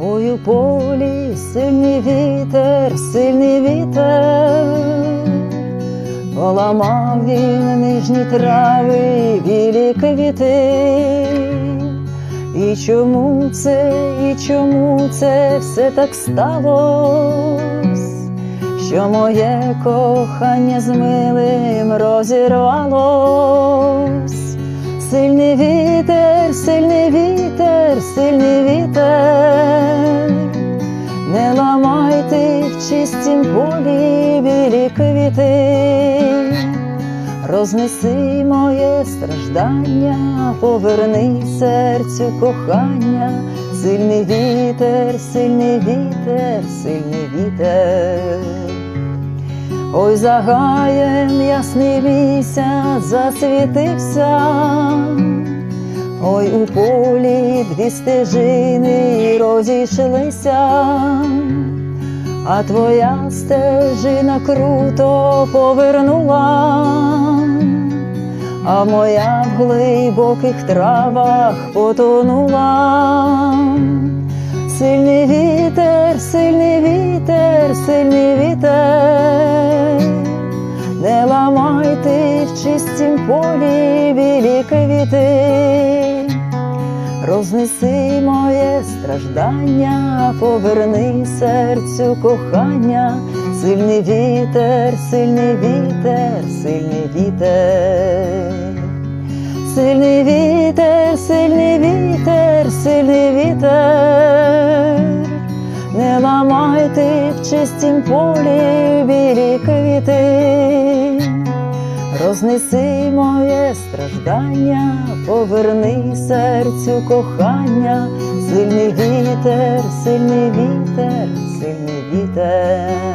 Ой, у полі сильний вітер, сильний вітер, поламав він нижні трави, білі квіти. І чому це, і чому це все так сталось, що моє кохання з милим розірвалось? Чистім полі білі квіти, рознеси моє страждання, поверни серцю кохання, сильний вітер, сильний вітер, сильний вітер. Ой, за гаєм ясний місяць засвітився, ой, у полі дві стежини розійшлися, а твоя стежина круто повернула, а моя в глибоких травах потонула. Сильний вітер, сильний вітер, сильний вітер, не ламайте в чистім полі білі квіти, рознеси моє страждання, поверни серцю кохання, сильний вітер, сильний вітер, сильний вітер. Сильний вітер, сильний вітер, сильний вітер, не ламайте в чистім полі білі квіти, рознеси моє страждання, поверни серцю кохання, сильний вітер, сильний вітер, сильний вітер.